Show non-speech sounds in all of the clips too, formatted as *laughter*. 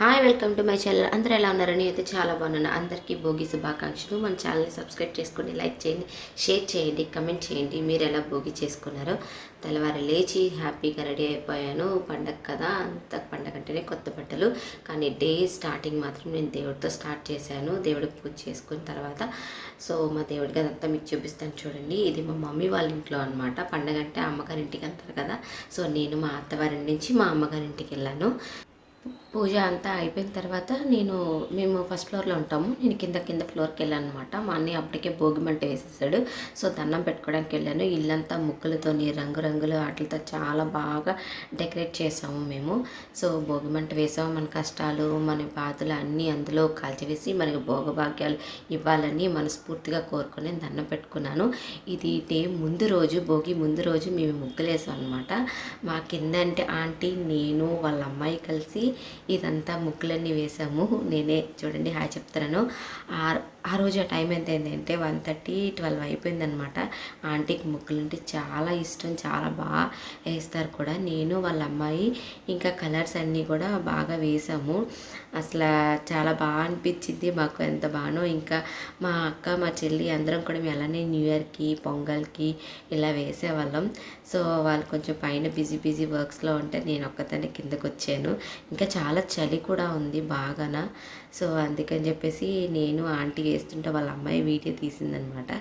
Hi welcome to my channel అందరూ ఎలా ఉన్నారని అయితే చాలా బాగున్నాను. అందరికీ భోగి శుభాకాంక్షలు. మన ఛానల్ని సబ్స్క్రైబ్ చేసుకోండి లైక్ చేయండి షేర్ చేయండి కమెంట్ చేయండి. మీరు ఎలా భోగి చేసుకున్నారో. తెల్లవారు లేచి హ్యాపీగా రెడీ అయిపోయాను. పండగ కదా అంత పండగ అంటేనే కొత్త బట్టలు. కానీ డే స్టార్టింగ్ మాత్రం నేను దేవుడితో స్టార్ట్ చేశాను. దేవుడికి పూజ చేసుకున్న తర్వాత. సో మా దేవుడికి అదంతా మీకు చూపిస్తాను చూడండి. ఇది మా మమ్మీ వాళ్ళ ఇంట్లో అనమాట పండగ అంటే అమ్మగారింటికి అంటారు కదా. సో నేను మా అత్తవారి నుంచి మా అమ్మగారింటికి వెళ్ళాను. పూజ అంతా అయిపోయిన తర్వాత నేను మేము ఫస్ట్ ఫ్లోర్లో ఉంటాము. నేను కింద కింద ఫ్లోర్కి వెళ్ళాను అనమాట మా అన్నయ్య అప్పటికే భోగిమంట వేసేసాడు. సో దండం పెట్టుకోవడానికి వెళ్ళాను. ఇల్లంతా ముక్కలతోని రంగురంగుల వాటితో చాలా బాగా డెకరేట్ చేసాము మేము. సో భోగిమంట వేసాము. మన కష్టాలు మన బాధలు అన్నీ అందులో కాల్చివేసి మనకి భోగభాగ్యాలు ఇవ్వాలని మనస్ఫూర్తిగా కోరుకొని దండం పెట్టుకున్నాను. ఇది డే ముందు రోజు భోగి ముందు రోజు మేము ముగ్గులు వేసాం అనమాట మా కింద అంటే ఆంటీ నేను వాళ్ళ అమ్మాయి కలిసి ఇదంతా ముగ్గులన్నీ వేసాము. నేనే చూడండి హాయ్ చెప్తున్నాను. ఆ రోజు ఆ టైం ఎంత అయిందంటే వన్ థర్టీ ట్వెల్వ్ అయిపోయిందనమాట. ఆంటీకి ముగ్గులు అంటే చాలా ఇష్టం చాలా బాగా వేస్తారు కూడా. నేను వాళ్ళ అమ్మాయి ఇంకా కలర్స్ అన్నీ కూడా బాగా వేసాము. అసలు చాలా బాగా అనిపించింది మాకు ఎంత బాగానో. ఇంకా మా అక్క మా చెల్లి అందరం కూడా మేము అలానే న్యూ ఇయర్కి పొంగల్కి ఇలా వేసేవాళ్ళం. సో వాళ్ళు కొంచెం పైన బిజీ బిజీ వర్క్స్లో ఉంటే నేను ఒక్కదాన్ని కిందకు వచ్చాను. ఇంకా చాలా చలి కూడా ఉంది బాగాన. సో అందుకని చెప్పేసి నేను ఆంటీ వేస్తుంటే వాళ్ళ అమ్మాయి వీడియో తీసిందనమాట.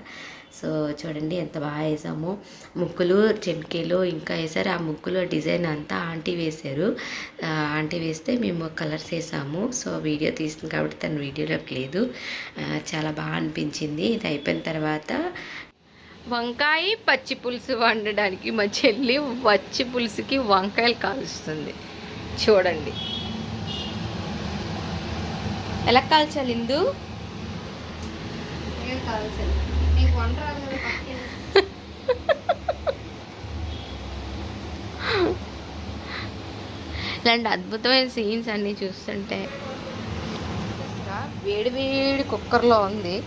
సో చూడండి ఎంత బాగా వేసామో. ముక్కులు చెంకిలు ఇంకా వేసారు. ఆ ముగ్గులో డిజైన్ అంతా ఆంటీ వేశారు. ఆంటీ వేస్తే మేము కలర్స్ వేసాము. సో వీడియో తీసింది కాబట్టి తన వీడియోలోకి లేదు. చాలా బాగా అనిపించింది. ఇది అయిపోయిన తర్వాత వంకాయ పచ్చి పులుసు వండడానికి మా చెల్లి పచ్చి పులుసుకి వంకాయలు కాలుస్తుంది. చూడండి. ఎలా కాల్చాలి ఇందు? నీకు వంట రాదు. ఇలాంటి అద్భుతమైన సీన్స్ అన్నీ చూస్తుంటే. వేడి వేడి కుక్కర్లో ఉంది.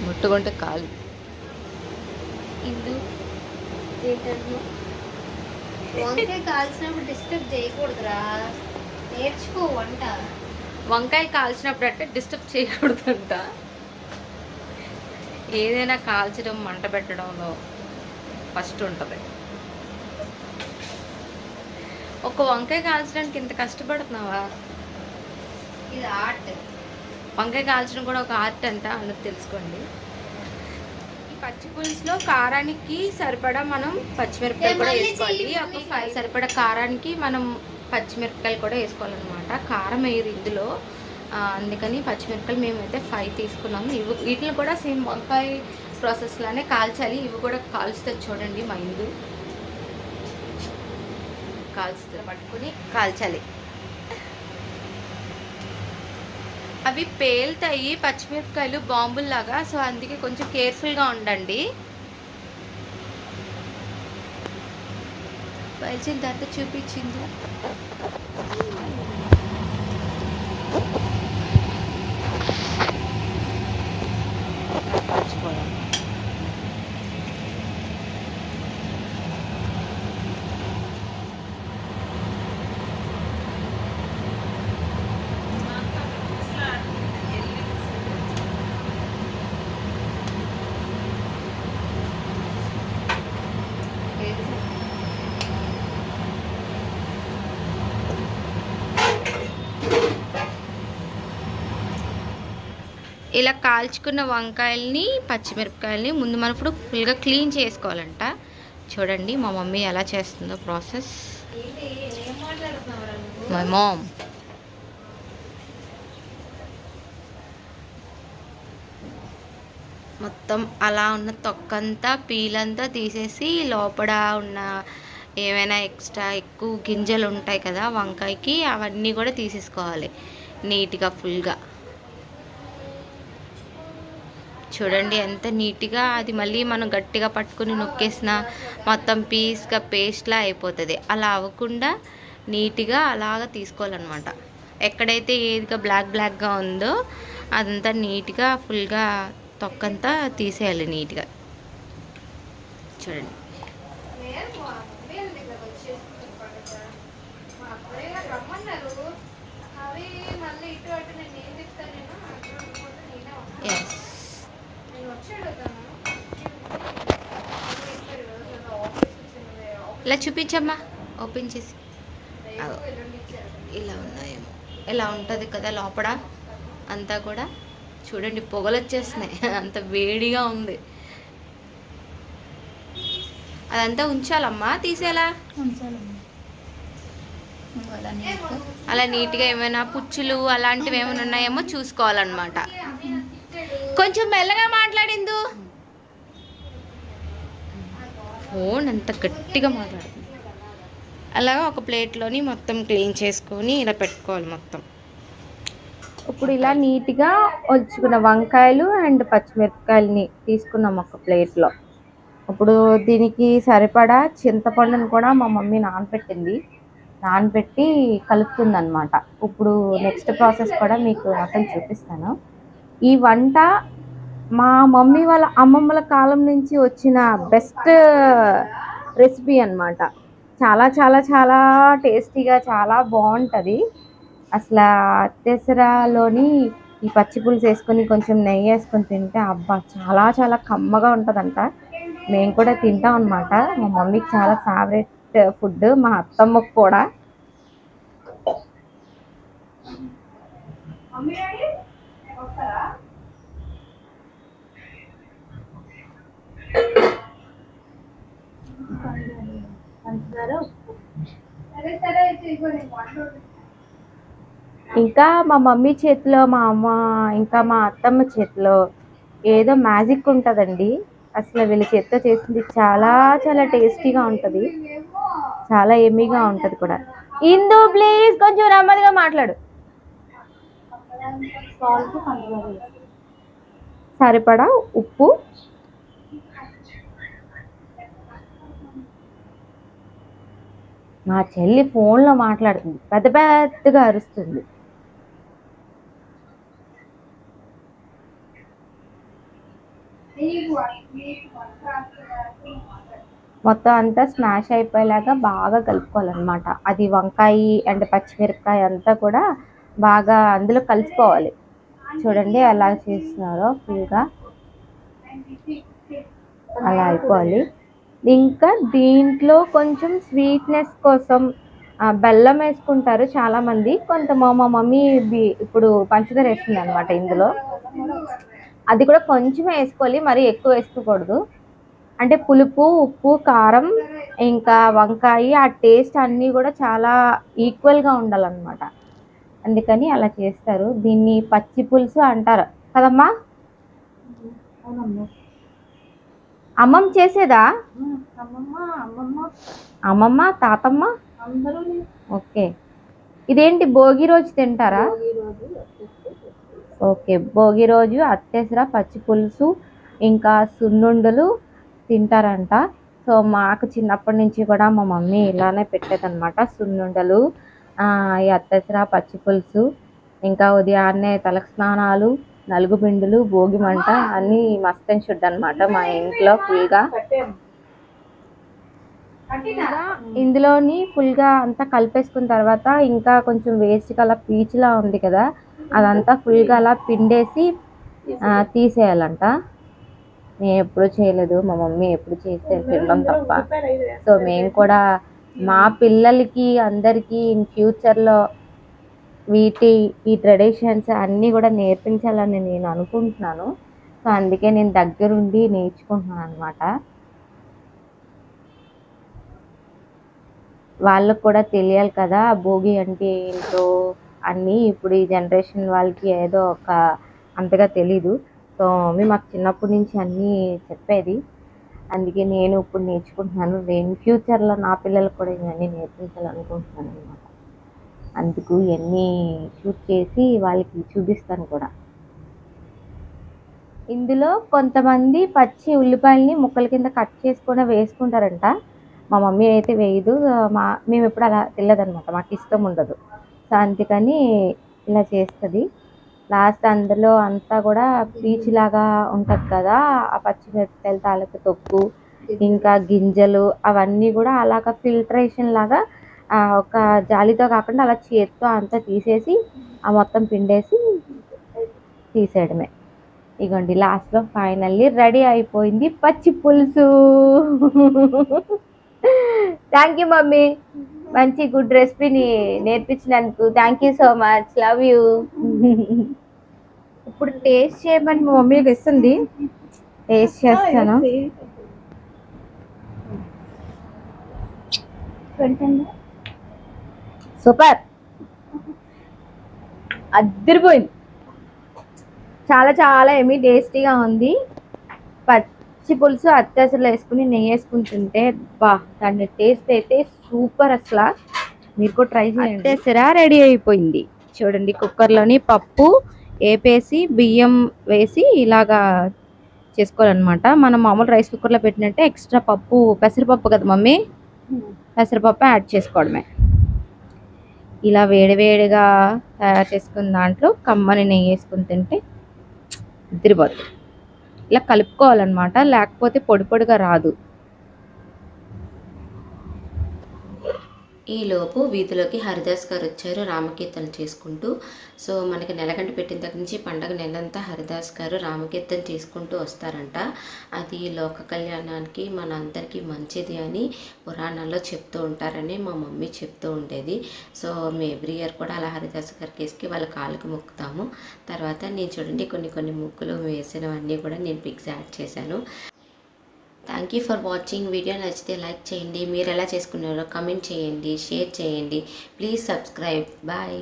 ముట్టుకుంటే కాలు. ఇందు ఏంటంటున్నావు? వంకాయ కాల్చినప్పుడు డిస్టర్బ్ చేయకూడదురా. నేర్చుకో వంట. వంకాయలు కాల్చినప్పుడు అంటే డిస్టర్బ్ చేయకూడదంట. ఏదైనా కాల్చడం మంట పెట్టడంలో ఫస్ట్ ఉంటుంది. ఒక వంకాయ కాల్చడానికి ఇంత కష్టపడుతున్నావా? ఇది ఆర్ట్. వంకాయ కాల్చడం కూడా ఒక ఆర్ట్ అంట? అన్నది తెలుసుకోండి. ఈ పచ్చి పులుసులో కారానికి సరిపడా మనం పచ్చిమిరపకాయలు కూడా వేసుకోవాలి. ఒక ఫైవ్ సరిపడా కారానికి మనం పచ్చిమిరపకాయలు కూడా వేసుకోవాలన్నమాట. కారం వేయరు ఇందులో. అందుకని పచ్చిమిరపకాయలు మేమైతే ఫైవ్ తీసుకున్నాము. ఇవి వీటిని కూడా సేమ్ వంకాయ ప్రాసెస్లోనే కాల్చాలి. ఇవి కూడా కాల్చుతుంది చూడండి మా ఇందు. కాల్చుతుంది పట్టుకొని కాల్చాలి. అవి పేలుతాయి పచ్చిమిరపకాయలు బాంబుల్లాగా సో అందుకే కొంచెం కేర్ఫుల్గా ఉండండి. పలిచిన తర్వాత చూపించింది? ఇలా కాల్చుకున్న వంకాయల్ని పచ్చిమిరపకాయల్ని ముందు మనం ఇప్పుడు ఫుల్గా క్లీన్ చేసుకోవాలంట. చూడండి మా మమ్మీ ఎలా చేస్తుందో ప్రాసెస్. మై మామ్ మొత్తం అలా ఉన్న తొక్కంతా పీలంతా తీసేసి లోపల ఉన్న ఏమైనా ఎక్స్ట్రా ఎక్కువ గింజలు ఉంటాయి కదా వంకాయకి అవన్నీ కూడా తీసేసుకోవాలి. నీట్గా ఫుల్గా. చూడండి ఎంత నీట్గా అది మళ్ళీ మనం గట్టిగా పట్టుకుని నొక్కేసిన మొత్తం పీస్గా పేస్ట్లా అయిపోతుంది. అలా అవ్వకుండా నీట్గా అలాగా తీసుకోవాలన్నమాట. ఎక్కడైతే ఏదిగా బ్లాక్ బ్లాక్గా ఉందో అదంతా నీట్గా ఫుల్గా తొక్కంతా తీసేయాలి నీట్గా. చూడండి నేను మా అమ్మేళ్ళ దగ్గరకు వచ్చేసుకుని పండుగ. మా అప్పుడే రమ్మన్నారు ఇలా చూపించమ్మా. ఓపెన్ చేసి. ఇలా ఉన్నాయేమో. ఇలా ఉంటుంది కదా లోపల. అంతా కూడా చూడండి పొగలు వచ్చేస్తున్నాయి. *laughs* అంత వేడిగా ఉంది. అదంతా ఉంచాలమ్మా తీసేలా? అలా నీట్గా ఏమైనా పుచ్చులు అలాంటివి ఏమైనా ఉన్నాయేమో చూసుకోవాలన్నమాట. కొంచెం మెల్లగా మాట్లాడిందు. ఫోన్ అంత గట్టిగా మాట్లాడుతుంది. అలాగా ఒక ప్లేట్లోని మొత్తం క్లీన్ చేసుకొని ఇలా పెట్టుకోవాలి మొత్తం. ఇప్పుడు ఇలా నీట్గా ఒలుచుకున్న వంకాయలు అండ్ పచ్చిమిరపకాయలని తీసుకున్నాం ఒక ప్లేట్లో. ఇప్పుడు దీనికి సరిపడా చింతపండును కూడా మా మమ్మీ నానబెట్టింది నానబెట్టి కలుపుతుంది అనమాట ఇప్పుడు నెక్స్ట్ ప్రాసెస్ కూడా మీకు మొత్తం చూపిస్తాను. ఈ వంట మా మమ్మీ వాళ్ళ అమ్మమ్మల కాలం నుంచి వచ్చిన బెస్ట్ రెసిపీ అన్నమాట. చాలా చాలా చాలా టేస్టీగా చాలా బాగుంటుంది. అసలు అత్తెసరలోని ఈ పచ్చి పులుసు వేసుకొని కొంచెం నెయ్యి వేసుకొని తింటే అబ్బా చాలా చాలా కమ్మగా ఉంటుందంట. మేము కూడా తింటాం అనమాట మా మమ్మీకి చాలా ఫేవరెట్ ఫుడ్ మా అత్తమ్మకు కూడా. సరే వండుతా. ఇంకా మా మమ్మీ చేతిలో మా అమ్మ ఇంకా మా అత్తమ్మ చేతిలో ఏదో మ్యాజిక్ ఉంటుందండి. అసలు వీళ్ళ చేతితో చేసింది చాలా చాలా టేస్టీగా ఉంటుంది. చాలా ఎమ్మీగా ఉంటుంది కూడా. ఇందు ప్లీజ్ కొంచెం నెమ్మదిగా మాట్లాడు. సరిపడా ఉప్పు? మా చెల్లి ఫోన్లో మాట్లాడుతుంది. పెద్ద పెద్దగా అరుస్తుంది. మొత్తం అంతా స్మాష్ అయిపోయేలాగా బాగా కలుపుకోవాలన్నమాట. అది వంకాయ అండ్ పచ్చిమిరపకాయ అంతా కూడా బాగా అందులో కలిసిపోవాలి. చూడండి ఎలా చేస్తున్నారో ఫుల్గా అలా అయిపోవాలి. ఇంకా దీంట్లో కొంచెం స్వీట్నెస్ కోసం బెల్లం వేసుకుంటారు చాలామంది. కొంత మా మా మమ్మీ ఇప్పుడు పంచదార వేస్తుంది అనమాట ఇందులో. అది కూడా కొంచెం వేసుకోవాలి మరి ఎక్కువ వేసుకోకూడదు. అంటే పులుపు ఉప్పు కారం ఇంకా వంకాయ ఆ టేస్ట్ అన్నీ కూడా చాలా ఈక్వల్గా ఉండాలన్నమాట. అందుకని అలా చేస్తారు. దీన్ని పచ్చి పులుసు అంటారు కదమ్మా? అమ్మమ్మ చేసేదా? అమ్మమ్మ తాతమ్మ? ఓకే. ఇదేంటి భోగి రోజు తింటారా? ఓకే. భోగి రోజు అత్తేసర పచ్చి పులుసు ఇంకా సున్నుండలు తింటారంట. సో మాకు చిన్నప్పటి నుంచి కూడా మా మమ్మీ ఇలానే పెట్టేదన్నమాట. సున్నుండలు ఈ అత్తేసర పచ్చి పులుసు ఇంకా ఉదయాన్నే తలకు స్నానాలు నలుగు పిండులు భోగి మంట అన్నీ మస్త్ అండ్ షుడ్ అనమాట మా ఇంట్లో ఫుల్గా ఇందులోని ఫుల్గా అంతా కలిపేసుకున్న తర్వాత ఇంకా కొంచెం వేస్ట్ అలా పీచులా ఉంది కదా అదంతా ఫుల్గా అలా పిండేసి తీసేయాలంట. నేను ఎప్పుడు చేయలేదు మా మమ్మీ ఎప్పుడు చేస్తే తినడం తప్ప. సో మేము కూడా మా పిల్లలకి అందరికీ ఇన్ ఫ్యూచర్లో వీటి ఈ ట్రెడిషన్స్ అన్నీ కూడా నేర్పించాలని నేను అనుకుంటున్నాను. సో అందుకే నేను దగ్గరుండి నేర్చుకుంటున్నాను అనమాట వాళ్ళకు కూడా తెలియాలి కదా భోగి అంటే ఏంటో అన్నీ. ఇప్పుడు ఈ జనరేషన్ వాళ్ళకి ఏదో ఒక అంతగా తెలీదు. సో మమ్మీ మాకు చిన్నప్పటి నుంచి అన్నీ చెప్పేది. అందుకే నేను ఇప్పుడు నేర్చుకుంటున్నాను. నేను ఫ్యూచర్లో నా పిల్లలకు కూడా ఇవన్నీ నేర్పించాలనుకుంటున్నాను అనమాట అందుకు ఇవన్నీ షూట్ చేసి వాళ్ళకి చూపిస్తాను కూడా. ఇందులో కొంతమంది పచ్చి ఉల్లిపాయలని ముక్కల కింద కట్ చేసుకొని వేసుకుంటారంట. మా మమ్మీ అయితే వేయదు. మా మేము ఎప్పుడు అలా తెలియదన్నమాట మాకు ఇష్టం ఉండదు. సో అందుకని ఇలా చేస్తుంది. లాస్ట్ అందులో అంతా కూడా పీచు లాగా ఉంటుంది కదా. ఆ పచ్చిమిరపకాయల తాలూకు తొక్కు ఇంకా గింజలు అవన్నీ కూడా అలాగ ఫిల్టరేషన్ లాగా ఒక జాలితో కాకుండా అలా చేత్తో అంతా తీసేసి ఆ మొత్తం పిండేసి తీసేయడమే. ఇగోండి లాస్ట్లో ఫైనల్లీ రెడీ అయిపోయింది పచ్చి పులుసు. Thank you mummy. మంచి గుడ్ రెసిపీని నేర్పించినందుకు thank you so much. Love you. ఇప్పుడు టేస్ట్ చేయమని మా మమ్మీకి ఇస్తుంది టేస్ట్ చేస్తాను. సూపర్. అద్దరిపోయింది. చాలా చాలా ఏమి టేస్టీగా ఉంది. పచ్చి పులుసు అత్యాసలు వేసుకుని నెయ్యి వేసుకుని తింటే బా దాని టేస్ట్ అయితే సూపర్ అసలు. మీరు కూడా ట్రై చేయండి. అత్యాసర రెడీ అయిపోయింది. చూడండి కుక్కర్లోని పప్పు వేపేసి బియ్యం వేసి ఇలాగా చేసుకోవాలన్నమాట. మనం మామూలు రైస్ కుక్కర్లో పెట్టినట్టే ఎక్స్ట్రా పప్పు పెసరపప్పు కదా మమ్మీ? పెసరపప్పు యాడ్ చేసుకోవడమే. ఇలా వేడివేడిగా తయారు చేసుకున్న దాంట్లో కమ్మని నెయ్యి వేసుకుని తింటే ఇద్దరిపోతుంది ఇలా కలుపుకోవాలన్నమాట. లేకపోతే పొడి పొడిగా రాదు. ఈ లోపు వీధిలోకి హరిదాస్ గారు వచ్చారు రామకీర్తన చేసుకుంటూ. సో మనకి నెలగంట పెట్టిన దగ్గర నుంచి పండగ నెలంతా హరిదాస్ గారు రామకీర్తన చేసుకుంటూ వస్తారంట. అది లోక కళ్యాణానికి మన అందరికీ మంచిది అని పురాణాల్లో చెప్తూ ఉంటారని మా మమ్మీ చెప్తూ ఉండేది. సో మేము ఎవ్రీ ఇయర్ కూడా అలా హరిదాస్ గారికి వేసుకి వాళ్ళ కాళ్ళకు మొక్కుతాము. తర్వాత నేను చూడండి కొన్ని కొన్ని ముగ్గులు వేసినవన్నీ కూడా నేను పిక్స్ యాడ్ చేశాను. Thank you for watching video నచ్చితే లైక్ చేయండి. మీరు ఎలా చేసుకున్నారో కమెంట్ చేయండి షేర్ చేయండి. Please subscribe bye